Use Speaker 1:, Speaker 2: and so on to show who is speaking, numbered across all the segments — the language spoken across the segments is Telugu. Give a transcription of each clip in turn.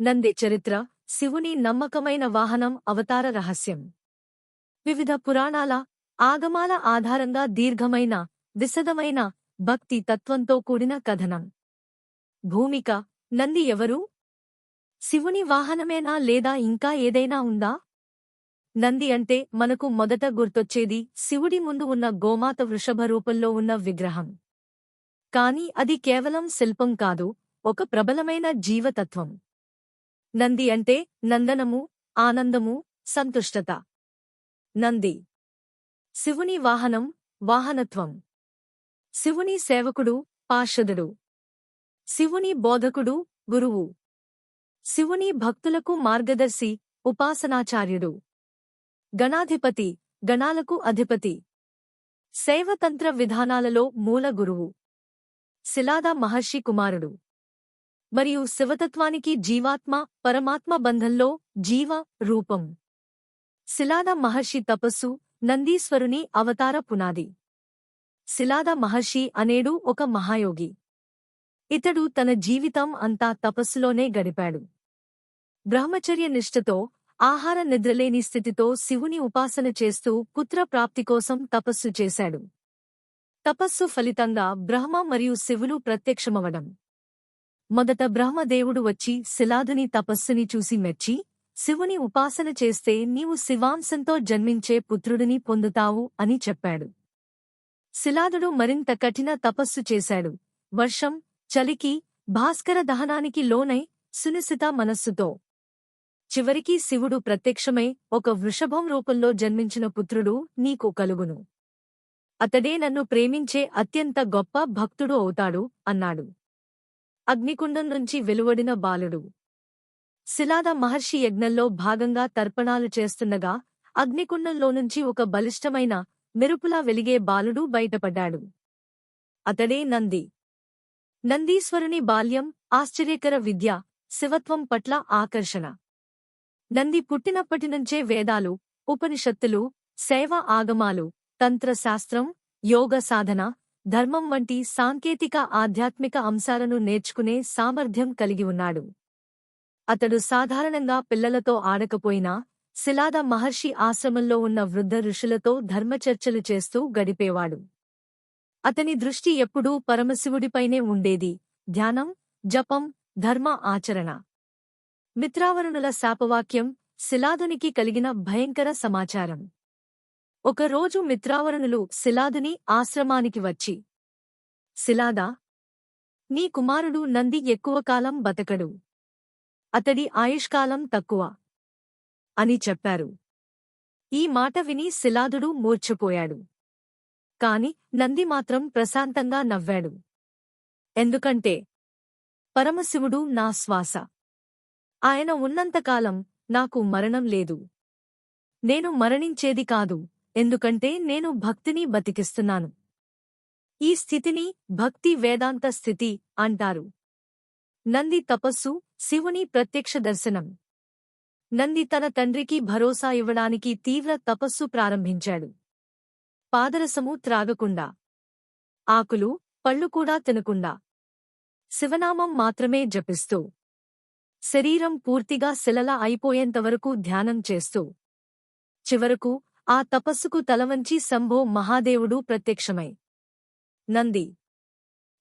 Speaker 1: నంది చరిత్ర శివుని నమ్మకమైన వాహనం అవతార రహస్యం. వివిధ పురాణాల ఆగమాల ఆధారంగా దీర్ఘమైన విశదమైన భక్తి తత్వంతో కూడిన కథనం. భూమిక నంది ఎవరు? శివుని వాహనమేనా లేదా ఇంకా ఏదైనా ఉందా? నంది అంటే మనకు మొదట గుర్తొచ్చేది శివుడి ముందు ఉన్న గోమాత వృషభ రూపంలో ఉన్న విగ్రహం. కాని అది కేవలం శిల్పం కాదు ఒక ప్రబలమైన జీవతత్వం. నంది అంటే నందనము ఆనందము సంతుష్టత. నంది. శివుని వాహనం వాహనత్వం. శివుని సేవకుడు పార్షదుడు. శివుని బోధకుడు గురువు. శివుని భక్తులకు మార్గదర్శి ఉపాసనాచార్యుడు. గణాధిపతి గణాలకు అధిపతి. శైవతంత్ర విధానాలలో మూల గురువు. శిలాద మహర్షి కుమారుడు. మరియు శివతత్వానికి జీవాత్మ పరమాత్మ బంధంలో జీవ రూపం. శిలాద మహర్షి తపస్సు నందీశ్వరుని అవతార పునాది. శిలాద మహర్షి అనేడు ఒక మహాయోగి. ఇతడు తన జీవితం అంతా తపస్సులోనే గడిపాడు. బ్రహ్మచర్య నిష్ఠతో ఆహార నిద్రలేని స్థితితో శివుని ఉపాసన చేస్తూ పుత్ర ప్రాప్తి కోసం తపస్సు చేశాడు. తపస్సు ఫలితంగా బ్రహ్మ మరియు శివులు ప్రత్యక్షమవడం. మొదట బ్రహ్మదేవుడు వచ్చి శిలాదుని తపస్సుని చూసి మెచ్చి శివుని ఉపాసన చేస్తే నీవు శివాంశంతో జన్మించే పుత్రుడిని పొందుతావు అని చెప్పాడు. శిలాదుడు మరింత కఠిన తపస్సు చేశాడు. వర్షం చలికి భాస్కర దహనానికి లోనై సునిశిత మనస్సుతో. చివరికి శివుడు ప్రత్యక్షమై ఒక వృషభం రూపంలో జన్మించిన పుత్రుడు నీకు కలుగును. అతడే నన్ను ప్రేమించే అత్యంత గొప్ప భక్తుడు అవుతాడు అన్నాడు. అగ్నికుండం నుంచి వెలువడిన బాలుడు. శిలాద మహర్షి యజ్ఞంలో భాగంగా తర్పణాలు చేస్తుండగా అగ్నికుండంలో నుంచి ఒక బలిష్టమైన మెరుపులా వెలిగే బాలుడు బయటపడ్డాడు. అతడే నంది. నందీశ్వరుని బాల్యం ఆశ్చర్యకర విద్య శివత్వం పట్ల ఆకర్షణ. నంది పుట్టినప్పటినుంచే వేదాలు ఉపనిషత్తులు శైవ ఆగమాలు తంత్రశాస్త్రం యోగ సాధన ధర్మం వంటి సాంకేతిక ఆధ్యాత్మిక అంశాలను నేర్చుకునే సామర్థ్యం కలిగి ఉన్నాడు. అతడు సాధారణంగా పిల్లలతో ఆడకపోయినా శిలాద మహర్షి ఆశ్రమంలో ఉన్న వృద్ధ ఋషులతో ధర్మచర్చలు చేస్తూ గడిపేవాడు. అతని దృష్టి ఎప్పుడూ పరమశివుడిపైనే ఉండేది. ధ్యానం జపం ధర్మ ఆచరణ. మిత్రావరుణుల శాపవాక్యం శిలాదునికి కలిగిన భయంకర సమాచారం. ఒకరోజు మిత్రావరణులు శిలాదుని ఆశ్రమానికి వచ్చి శిలాదా నీ కుమారుడు నంది ఎక్కువ కాలం బతకడు. అతడి ఆయుష్కాలం తక్కువ అని చెప్పారు. ఈ మాట విని శిలాదుడు మూర్ఛపోయాడు. కాని నంది మాత్రం ప్రశాంతంగా నవ్వాడు. ఎందుకంటే పరమశివుడు నా శ్వాస. ఆయన ఉన్నంతకాలం నాకు మరణం లేదు. నేను మరణించేది కాదు. ఎందుకంటే నేను భక్తిని బతికిస్తున్నాను. ఈ స్థితిని భక్తి వేదాంత స్థితి అంటారు. నంది తపస్సు శివుని ప్రత్యక్ష దర్శనం. నంది తన తండ్రికి భరోసా ఇవ్వడానికి తీవ్ర తపస్సు ప్రారంభించాడు. పాదరసము త్రాగకుండా. ఆకులు పళ్ళు కూడా తినకుండా. శివనామం మాత్రమే జపిస్తూ. శరీరం పూర్తిగా శిలల అయిపోయేంతవరకు ధ్యానం చేస్తూ. చివరకు ఆ తపస్సుకు తలవంచి శంభో మహాదేవుడు ప్రత్యక్షమై. నంది.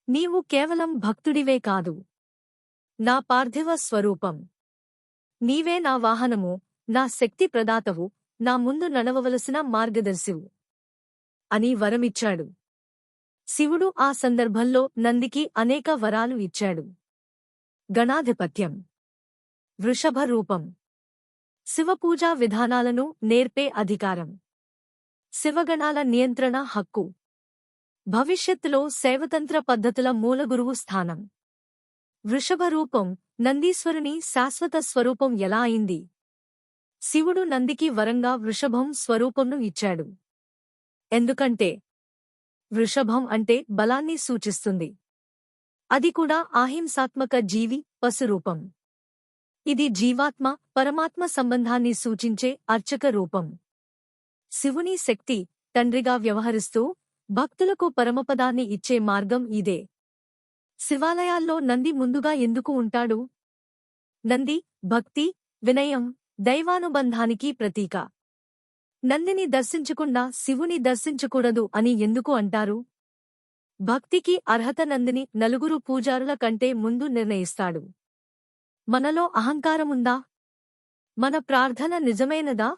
Speaker 1: నీవు కేవలం భక్తుడివే కాదు. నా పార్థివ స్వరూపం. నీవే నా వాహనము నా శక్తి ప్రదాతవు నా ముందు నడవవలసిన మార్గదర్శివు. అని వరమిచ్చాడు. శివుడు ఆ సందర్భంలో నందికి అనేక వరాలు ఇచ్చాడు. గణాధిపత్యం. వృషభ రూపం శివపూజా విధానాలను నేర్పే అధికారం. శివగణాల నియంత్రణ హక్కు. భవిష్యత్తులో శైవతంత్ర పద్ధతుల మూలగురువు స్థానం. వృషభ రూపం నందీశ్వరుని శాశ్వత స్వరూపం ఎలా అయింది? శివుడు నందికి వరంగా వృషభం స్వరూపంను ఇచ్చాడు. ఎందుకంటే? వృషభం అంటే బలాన్ని సూచిస్తుంది. అది కూడా ఆహింసాత్మక జీవి పశురూపం. ఇది జీవాత్మ పరమాత్మ సంబంధాన్ని సూచించే అర్చక రూపం. శివుని శక్తి తండ్రిగా వ్యవహరిస్తూ భక్తులకు పరమపదాన్ని ఇచ్చే మార్గం ఇదే. శివాలయాల్లో నంది ముందుగా ఎందుకు ఉంటాడు? నంది భక్తి వినయం దైవానుబంధానికి ప్రతీక. నందిని దర్శించకుండా శివుని దర్శించకూడదు అని ఎందుకు అంటారు? భక్తికి అర్హత నందిని నలుగురు పూజారుల కంటే ముందు నిర్ణయిస్తాడు. మనలో అహంకారముందా? మన ప్రార్థన నిజమైనదా?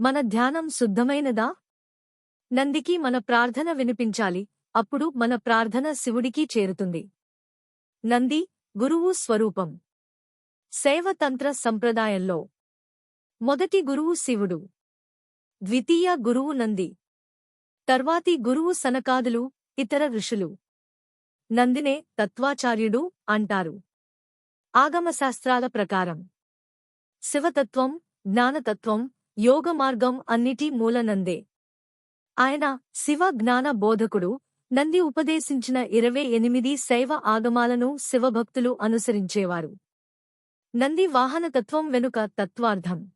Speaker 1: మన ధ్యానం శుద్ధమైనదా? నందికి మన ప్రార్థన వినిపించాలి అప్పుడు మన ప్రార్థన శివుడికి చేరుతుంది. నంది గురువు స్వరూపం. శైవతంత్ర సంప్రదాయంలో. మొదటి గురువు శివుడు. ద్వితీయ గురువు నంది. తర్వాతి గురువు సనకాదులు ఇతర ఋషులు. నందినే తత్వాచార్యుడు అంటారు. ఆగమశాస్త్రాల ప్రకారం. శివతత్వం జ్ఞానతత్వం యోగమార్గం అన్నిటి మూలనందే. ఆయన శివ జ్ఞాన బోధకుడు నంది ఉపదేశించిన ఇరవై ఎనిమిది శైవ ఆగమాలను శివభక్తులు అనుసరించేవారు. నంది వాహనతత్వం వెనుక తత్వార్థం.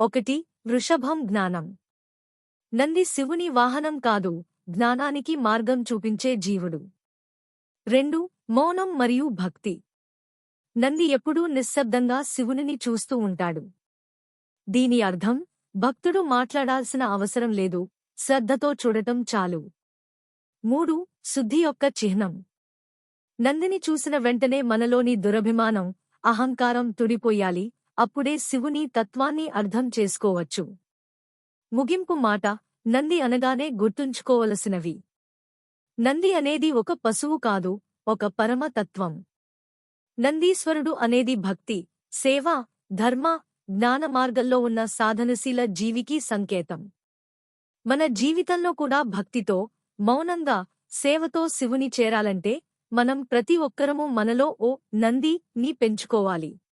Speaker 1: ఒకటి వృషభం జ్ఞానం. నంది శివుని వాహనం కాదు జ్ఞానానికి మార్గం చూపించే జీవుడు. రెండు మౌనం మరియు భక్తి. నంది ఎప్పుడూ నిశ్శబ్దంగా శివునిని చూస్తూ ఉంటాడు. దీని అర్థం భక్తుడు మాట్లాడాల్సిన అవసరం లేదు శ్రద్ధతో చూడటం చాలు. మూడు శుద్ధి యొక్క చిహ్నం. నందిని చూసిన వెంటనే మనలోని దురభిమానం అహంకారం తుడిపోయాలి అప్పుడే శివుని తత్వాన్ని అర్థం చేసుకోవచ్చు. ముగింపు మాట నంది అనగానే గుర్తుంచుకోవలసినవి. నంది అనేది ఒక పశువు కాదు ఒక పరమ తత్వం నందీశ్వరుడు అనేది భక్తి సేవ ధర్మ జ్ఞాన మార్గంలో ఉన్న సాధనశీల జీవికి సంకేతం. మన జీవితంలో కూడా భక్తితో మౌనంగా సేవతో శివుని చేరాలంటే మనం ప్రతి ఒక్కరము మనలో ఓ నంది ని పెంచుకోవాలి.